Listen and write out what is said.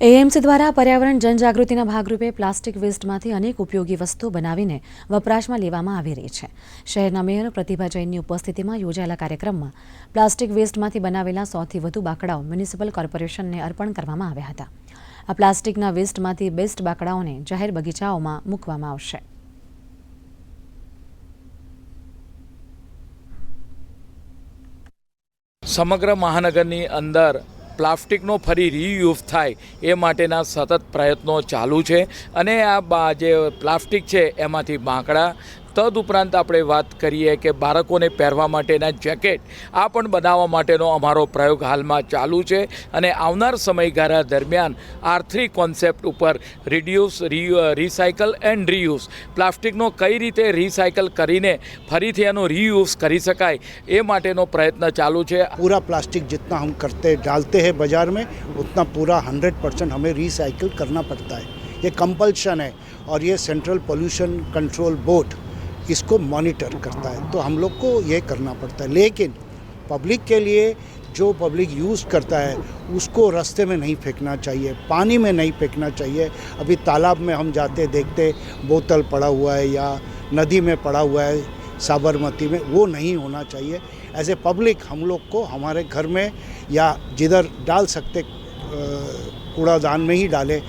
AMC દ્વારા પર્યાવરણ જનજાગૃતિના ભાગરૂપે પ્લાસ્ટિક વેસ્ટમાંથી અનેક ઉપયોગી વસ્તુઓ બનાવીને વપરાશમાં લેવામાં આવી રહી છે. શહેરના મેયર પ્રતિભા જૈનની ઉપસ્થિતિમાં યોજાયેલા કાર્યક્રમમાં પ્લાસ્ટિક વેસ્ટમાંથી બનાવેલા સોથી વધુ બાકડાઓ મ્યુનિસિપલ કોર્પોરેશનને અર્પણ કરવામાં આવ્યા હતા. આ પ્લાસ્ટિકના વેસ્ટમાંથી બેસ્ટ બાકડાઓને જાહેર બગીચાઓમાં મૂકવામાં આવશે. સમગ્ર મહાનગરની અંદર પ્લાસ્ટિકનો ફરી રીયુઝ થાય એ માટેના સતત પ્રયત્નો ચાલુ છે. અને આ જે પ્લાસ્ટિક છે, એમાંથી બાંકડા તદુપરાંત આપણે વાત કરીએ કે બાળકોને પહેરવા માટેના જેકેટ આ પણ બનાવવા માટેનો અમારો પ્રયોગ હાલમાં ચાલુ છે અને આવનાર સમયગાળા દરમિયાન આર થ્રી કોન્સેપ્ટ ઉપર રિડ્યુસ રિસાયકલ એન્ડ રીયુઝ પ્લાસ્ટિકનો કઈ રીતે રિસાયકલ કરીને ફરીથી એનો રીયુઝ કરી શકાય એ માટેનો પ્રયત્ન ચાલુ છે पूरा प्लास्टिक जितना हम करते डालते हैं बाज़ार में उतना पूरा हंड्रेड परसेंट हमें रिसाइकिल करना पड़ता है ये कंपल्शन है और ये सेंट्रल पोल्यूशन कंट्रोल बोर्ड इसको मॉनिटर करता है। तो हम लोग को ये करना पड़ता है। लेकिन पब्लिक के लिए जो पब्लिक यूज़ करता है, उसको रास्ते में नहीं फेंकना चाहिए, पानी में नहीं फेंकना चाहिए। अभी तालाब में हम जाते देखते बोतल पड़ा हुआ है या नदी में पड़ा हुआ है, साबरमती में, वो नहीं होना चाहिए। एज ए पब्लिक हम लोग को हमारे घर में या जिधर डाल सकते कूड़ादान में ही डालें।